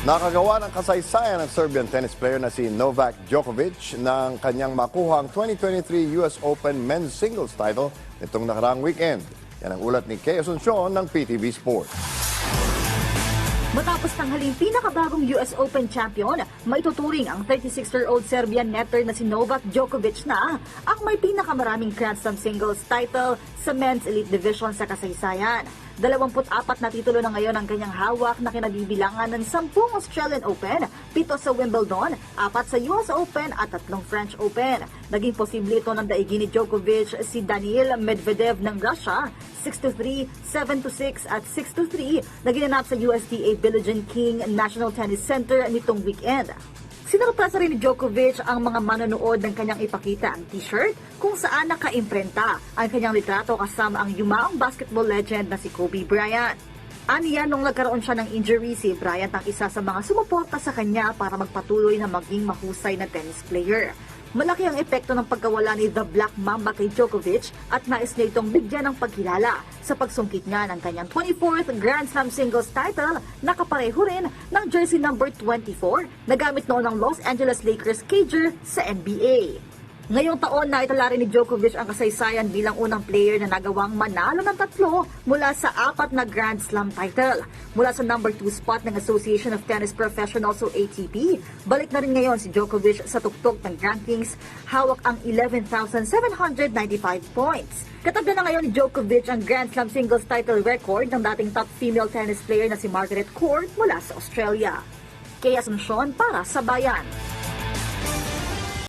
Nakagawa ng kasaysayan ng Serbian tennis player na si Novak Djokovic ng kanyang makuhang 2023 US Open Men's Singles title nitong nakaraang weekend. Yan ang ulat ni Kay Asuncion ng PTV Sports. Matapos tanghaling pinakabagong US Open champion, maituturing ang 36-year-old Serbian netter na si Novak Djokovic na ang may pinakamaraming Grand Slam singles title sa men's elite division sa kasaysayan. 24 na titulo na ngayon ang kanyang hawak na kinabibilangan ng 10 Australian Open, 7 sa Wimbledon, 4 sa US Open at 3 French Open. Naging posible ito ng daigin ni Djokovic si Daniil Medvedev ng Russia, 6-3, 7-6 at 6-3 na ginanap sa USTA Billie King National Tennis Center nitong weekend. Sinurpresa rin ni Djokovic ang mga manonood ng kanyang ipakita ang t-shirt kung saan nakaimprenta ang kanyang litrato kasama ang yumaong basketball legend na si Kobe Bryant. Aniya nung nagkaroon siya ng injury, si Bryant ang isa sa mga sumuporta sa kanya para magpatuloy na maging mahusay na tennis player. Malaki ang epekto ng pagkawala ni The Black Mamba kay Djokovic at nais niya itong bigyan ng pagkilala sa pagsungkit niya ng kanyang 24th Grand Slam singles title na kapareho rin ng jersey number 24 na gamit noon ng Los Angeles Lakers cager sa NBA. Ngayong taon na itala rin ni Djokovic ang kasaysayan bilang unang player na nagawang manalo ng tatlo mula sa apat na Grand Slam title. Mula sa number 2 spot ng Association of Tennis Professionals o ATP, balik na rin ngayon si Djokovic sa tuktok ng rankings, hawak ang 11,795 points. Katabla na ngayon ni Djokovic ang Grand Slam singles title record ng dating top female tennis player na si Margaret Court mula sa Australia. Kaya Asuncion para sa Bayan.